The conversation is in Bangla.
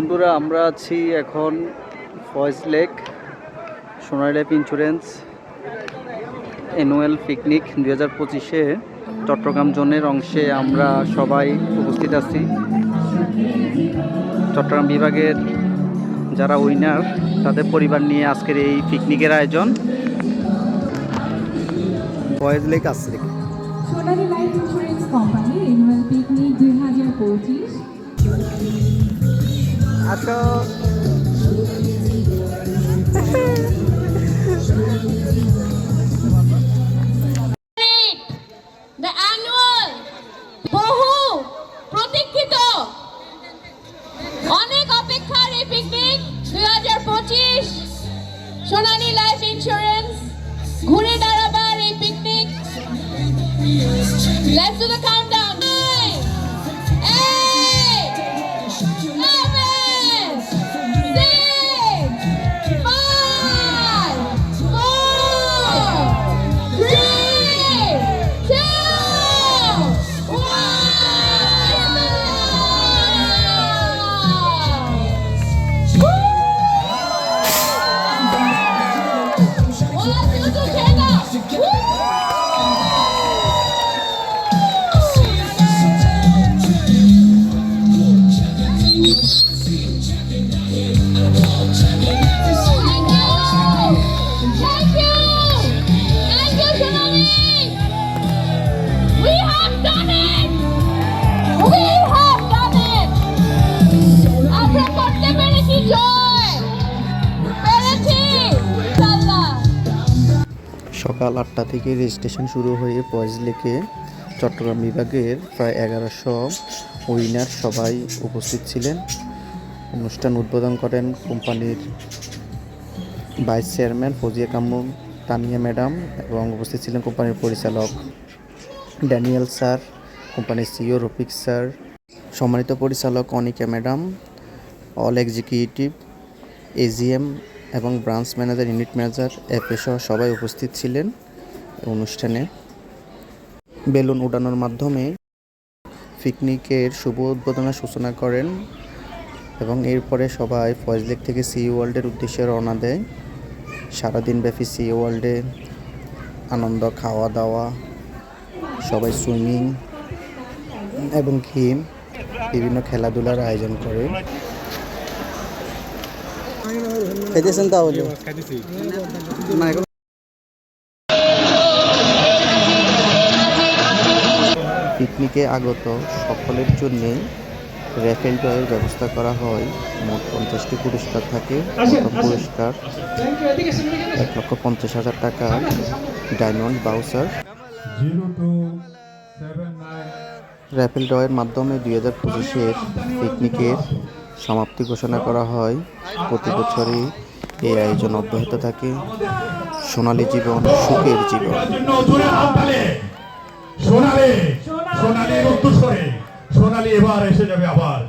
বন্ধুরা আমরা আছি এখন Foy's Lake Sonali life insurance annual picnic দুই হাজার পঁচিশে চট্টগ্রাম জোনের অংশে আমরা সবাই উপস্থিত আছি। চট্টগ্রাম বিভাগের যারা উইনার তাদের পরিবার নিয়ে আজকের এই পিকনিকের আয়োজন। ফয়েজ লেক আসছে। Sonali life insurance company annual picnic দুই হাজার পঁচিশ। আচ্ছা। হাজার পঁচিশ সোনালী লাইফ ইন্স্যুরেন্স ঘুরে দাঁড়াবার এই পিকনিক লেটস ডু দ্য সকাল আটটা থেকে রেজিস্ট্রেশন শুরু হয়ে ফয়েজ লেকে চট্টগ্রাম বিভাগের প্রায় এগারোশো উইনার সবাই উপস্থিত ছিলেন। অনুষ্ঠান উদ্বোধন করেন কোম্পানির vice chairman Fozia Kamrun Tania madam এবং উপস্থিত ছিলেন কোম্পানির পরিচালক ড্যানিয়েল স্যার, কোম্পানির সিও রফিক স্যার, সম্মানিত পরিচালক Anika madam all executive AGM এবং branch manager, unit manager FA সহ সবাই উপস্থিত ছিলেন অনুষ্ঠানে। বেলুন উড়ানোর মাধ্যমে পিকনিকের শুভ উদ্বোধনের সূচনা করেন এবং এরপরে সবাই ফয়েজ লেক থেকে সি ওয়ার্ল্ডের উদ্দেশ্যে রওনা দেয়। সারাদিন ব্যাপী সি ওয়ার্ল্ডে আনন্দ খাওয়া দাওয়া সবাই সুইমিং এবং কি বিভিন্ন খেলাধুলার আয়োজন করে। তাহলে পিকনিকে আগত সকলের জন্যে র্যাফেল ড্রয়ের ব্যবস্থা করা হয়। মোট পঞ্চাশটি পুরস্কার থাকে। প্রথম পুরস্কার এক লক্ষ পঞ্চাশ হাজার টাকা। ডায়মন্ড বাউসার। র্যাফেল ড্রয়ের মাধ্যমে দুই হাজার পঁচিশের পিকনিকের সমাপ্তি ঘোষণা করা হয়। প্রতি বছরই এই আয়োজন অব্যাহত থাকে। সোনালী জীবন, সুখের জীবন। সোনালি এবার এসে যাবে আবার।